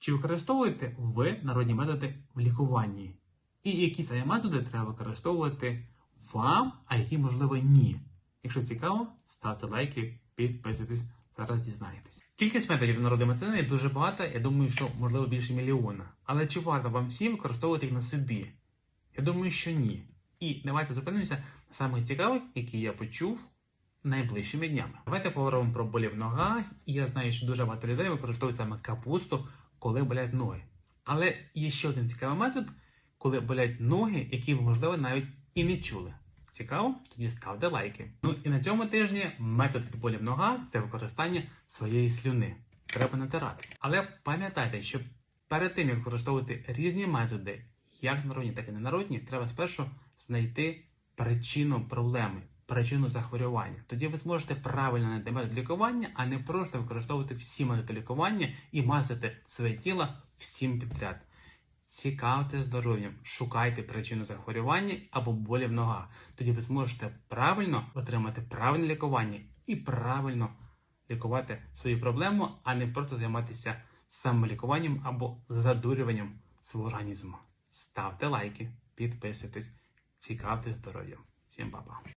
Чи використовуєте ви народні методи в лікуванні? І які саме методи треба використовувати вам, а які, можливо, ні? Якщо цікаво, ставте лайки, підписуйтесь, зараз дізнаєтесь. Кількість методів народної медицини дуже багата, я думаю, що можливо більше мільйона. Але чи варто вам всім використовувати їх на собі? Я думаю, що ні. І давайте зупинимося на самих цікавих, які я почув найближчими днями. Давайте поговоримо про болі в ногах. Я знаю, що дуже багато людей використовують саме капусту, коли болять ноги. Але є ще один цікавий метод, коли болять ноги, які ви, можливо, навіть і не чули. Цікаво? Тоді ставте лайки. Ну і на цьому тижні метод від болі в ногах це використання своєї слюни. Треба натирати. Але пам'ятайте, що перед тим як використовувати різні методи, як народні, так і ненародні, треба спершу знайти причину проблеми, причину захворювання. Тоді ви зможете правильно знайти метод лікування, а не просто використовувати всі методи лікування і мазати своє тіло всім підряд. Цікавте здоров'ям, шукайте причину захворювання або болі в ногах. Тоді ви зможете правильно отримати правильне лікування і правильно лікувати свою проблему, а не просто займатися самолікуванням або задурюванням свого організму. Ставте лайки, підписуйтесь, цікавте здоров'ям. Всім па-па!